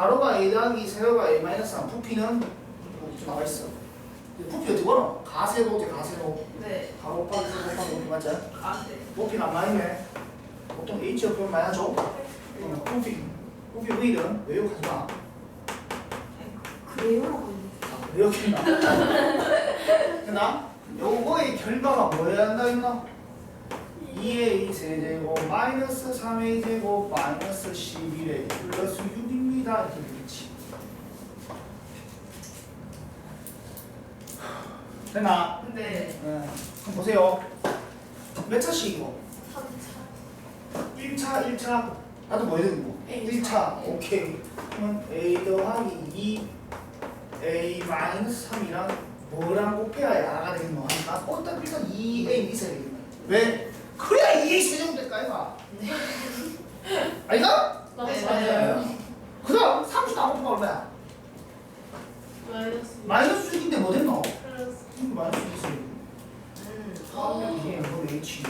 가로가 a 더하기 세로가 a 마이너스 3 부피는 이렇게 나와 있어 부피 어떻게 벌어? 가세로 돼 가세로 네. 가로 곱하기 세로 곱하기 부피 맞지? 아, 네. 부피는 안 많이네 보통 h 옆으로 많이 하죠? 어, 부피 부피 V는 외우하지 마 그래요? 아, 외우겠나? 됐나? 요거의 결과가 뭐여야 한다 했나? 2a 세제곱 마이너스 3a 제곱 마이너스 11a 플러스 6입 니다 이렇게 되겠지 됐나? 네. 네. 그럼 보세요 몇 차씩 이거? 1차 1차 나도 뭐 해야 되는 거? A 1차 오케이 그러면 a 더하기 2 a 마이너스 3이랑 뭐랑 곱해야 야가 되겠노 하니까 어딱 일단 2a 있어야 되겠네 왜? 그래야 2a 세제곱 될까 이가 아이가? 네, 맞아요. 그 다음 30 나머지가 얼마야? 마이너스. 마이너스 6인데 뭐 됐노? 플러스. 마이너스 6 있어요 음. 이게 뭐 h